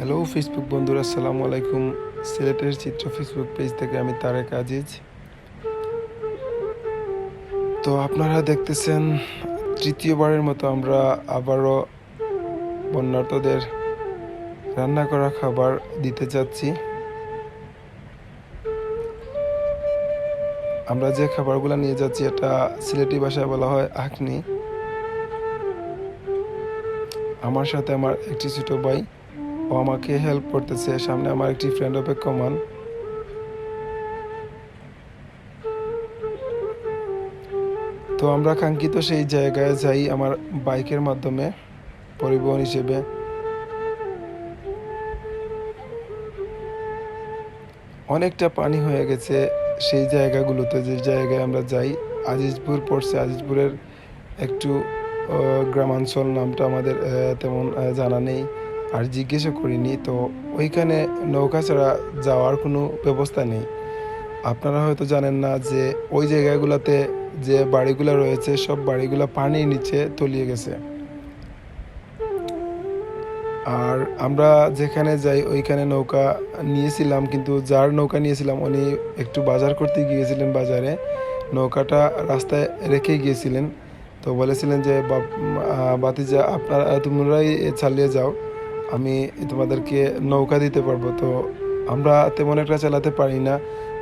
Hello Facebook বন্ধুরা, আসসালামু আলাইকুম। সিলেটের চিত্র ফেসবুক পেজ থেকে আমি তারেক আজিজ। তো আপনারা দেখতেছেন, তৃতীয়বারের মতো আমরা আবারও বন্যার্তদের রান্না করা খাবার দিতে যাচ্ছি। আমরা যে খাবারগুলো নিয়ে যাচ্ছি, এটা সিলেটি ভাষায় বলা হয় আখনি। আমার সাথে আমার একটি ছোট ভাই ও আমাকে হেল্প করতেছে। সামনে আমার একটি ফ্রেন্ড অপেক্ষমান। তো আমরা কাঙ্ক্ষিত সেই জায়গায় যাই আমার বাইকের মাধ্যমে, পরিবহন হিসেবে। অনেকটা পানি হয়ে গেছে সেই জায়গাগুলোতে, যে জায়গায় আমরা যাই। আজিজপুর পড়ছে, আজিজপুরের একটু গ্রামাঞ্চল নামটা আমাদের তেমন জানা নেই। আর জিজ্ঞেসও করিনি, তো ওইখানে নৌকা ছাড়া যাওয়ার কোনো ব্যবস্থা নেই। আপনারা হয়তো জানেন না যে ওই জায়গাগুলোতে যে বাড়িগুলো রয়েছে, সব বাড়িগুলো পানির নিচে তলিয়ে গেছে। আর আমরা যেখানে যাই, ওইখানে নৌকা নিয়েছিলাম, কিন্তু যার নৌকা নিয়েছিলাম, উনি একটু বাজার করতে গিয়েছিলেন বাজারে। নৌকাটা রাস্তায় রেখে গিয়েছিলেন। তো বলেছিলেন যে বাতিজা আপনারা, তোমরাই চালিয়ে যাও। আমি তোমাদেরকে নৌকা দিতে পারব। তো আমরা তেমন একটা চালাতে পারি না।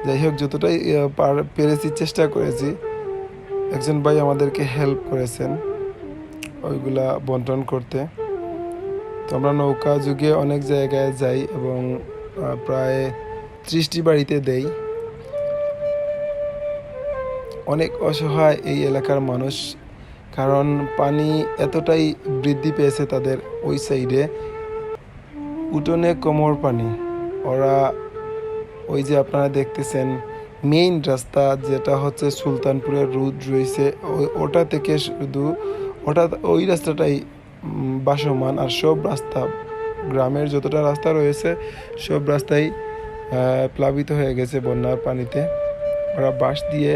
যাই হোক, যতটাই পার- পেরেছি, চেষ্টা করেছি, একজন ভাই আমাদেরকে হেল্প করেছেন ওইগুলা বন্টন করতে। তো আমরা নৌকা যুগে অনেক জায়গায় যাই এবং প্রায় ত্রিশটি বাড়িতে দেই। অনেক অসহায় এই এলাকার মানুষ, কারণ পানি এতটাই বৃদ্ধি পেয়েছে তাদের ওই সাইডে উঠোনে কোমর পানি। ওরা ওই যে আপনারা দেখতেছেন মেইন রাস্তা যেটা হচ্ছে সুলতানপুরের রুট রয়েছে ওটা থেকে শুধু ওটা ওই রাস্তাটাই বাসমান আর সব রাস্তা, গ্রামের যতটা রাস্তা রয়েছে সব রাস্তাই প্লাবিত হয়ে গেছে বন্যার পানিতে। ওরা বাঁশ দিয়ে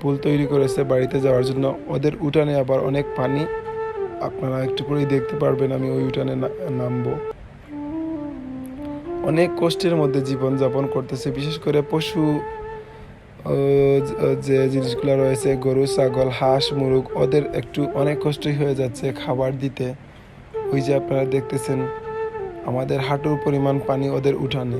পুল তৈরি করেছে বাড়িতে যাওয়ার জন্য। ওদের উঠানে আবার অনেক পানি। আপনারা একটু করেই দেখতে পারবেন, আমি ওই উঠানে নামবো। অনেক কষ্টের মধ্যে জীবন যাপন করতেছে, বিশেষ করে পশু যে- যে জিনিসগুলো রয়েছে, গরু, ছাগল, হাঁস, মুরগ, ওদের একটু অনেক কষ্টই হয়ে যাচ্ছে খাবার দিতে। ওই যে আপনারা দেখতেছেন, আমাদের হাঁটুর পরিমাণ পানি ওদের উঠানে।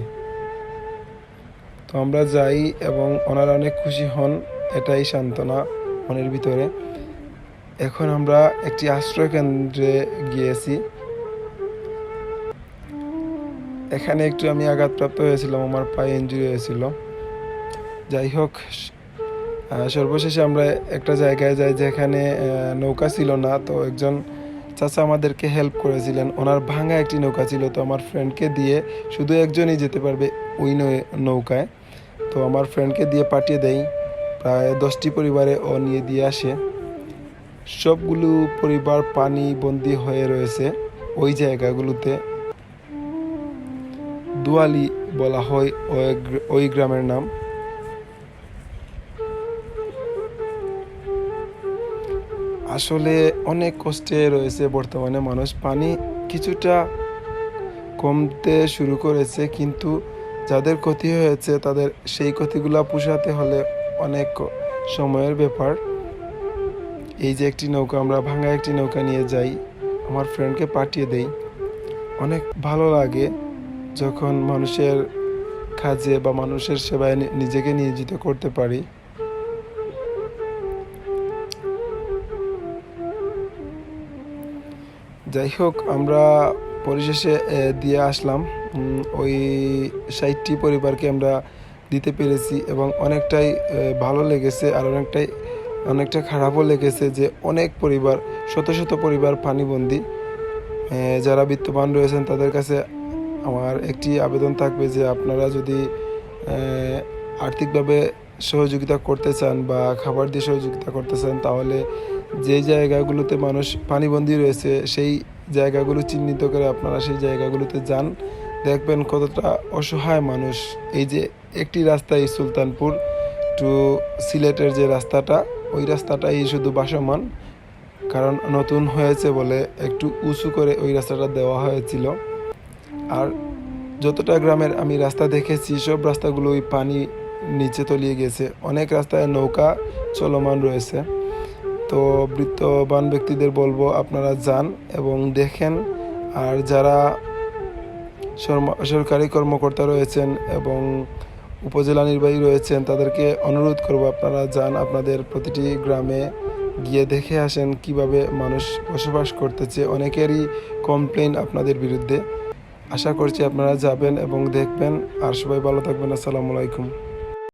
তো আমরা যাই এবং ওনারা অনেক খুশি হন, এটাই সান্ত্বনা মনের ভিতরে। এখন আমরা একটি আশ্রয় কেন্দ্রে গিয়েছি। এখানে একটু আমি আঘাতপ্রাপ্ত হয়েছিলাম, আমার পায়ে ইঞ্জুরি হয়েছিল। যাই হোক সর্বশেষে আমরা একটা জায়গায় যাই যেখানে নৌকা ছিল না, তো একজন চাচা আমাদেরকে হেল্প করেছিলেন। ওনার ভাঙা একটি নৌকা ছিল, তো আমার ফ্রেন্ডকে দিয়ে শুধু একজনই যেতে পারবে ওই নৌকায়। তো আমার ফ্রেন্ডকে দিয়ে পাঠিয়ে দেই, প্রায় দশটি পরিবারে ও নিয়ে দিয়ে আসে। সবগুলো পরিবার পানি বন্দি হয়ে রয়েছে ওই জায়গাগুলোতে। দুয়ালি বলা হয় ওই গ্র- ওই গ্রামের নাম। আসলে অনেক কষ্টে রয়েছে বর্তমানে মানুষ। পানি কিছুটা কমতে শুরু করেছে, কিন্তু যাদের ক্ষতি হয়েছে তাদের সেই ক্ষতিগুলো পুষাতে হলে অনেক সময়ের ব্যাপার। এই যে একটি নৌকা, আমরা ভাঙা একটি নৌকা নিয়ে যাই, আমার ফ্রেন্ডকে পাঠিয়ে দেই। অনেক ভালো লাগে। যখন মানুষের কাজে বা মানুষের সেবায় নিজেকে নিয়োজিত করতে পারি, যাই হোক, আমরা পরিশেষে দিয়ে আসলাম। ওই ষাটটি পরিবারকে আমরা দিতে পেরেছি এবং অনেকটাই ভালো লেগেছে আর অনেকটাই, অনেকটা খারাপও লেগেছে যে অনেক পরিবার, শত শত পরিবার পানিবন্দি যারা বিত্তবান রয়েছেন তাদের কাছে আমার একটি আবেদন থাকবে যে আপনারা যদি আর্থিকভাবে সহযোগিতা করতে চান বা খাবার দিয়ে সহযোগিতা করতে চান, তাহলে যে জায়গাগুলোতে মানুষ পানিবন্দী রয়েছে, সেই জায়গাগুলো চিহ্নিত করে আপনারা সেই জায়গাগুলোতে যান। দেখবেন কতটা অসহায় মানুষ। এই যে একটি রাস্তা এই সুলতানপুর টু সিলেটের যে রাস্তাটা, ওই রাস্তাটাই শুধু বাসমান কারণ নতুন হয়েছে বলে একটু উঁচু করে ওই রাস্তাটা দেওয়া হয়েছিল। আর যতটা গ্রামের আমি রাস্তা দেখেছি, সব রাস্তাগুলোই পানি নিচে তলিয়ে গেছে। অনেক রাস্তায় নৌকা চলমান রয়েছে। তো বৃত্তবান ব্যক্তিদের বলব, আপনারা যান এবং দেখেন। আর যারা সরকারি কর্মকর্তা রয়েছেন এবং উপজেলা নির্বাহী রয়েছেন, তাদেরকে অনুরোধ করব, আপনারা যান, আপনাদের প্রতিটি গ্রামে গিয়ে দেখে আসেন কীভাবে মানুষ বসবাস করতেছে। অনেকেরই কমপ্লেন আপনাদের বিরুদ্ধে। আশা করছি আপনারা যাবেন এবং দেখবেন। আর সবাই ভালো থাকবেন। আসসালামু আলাইকুম।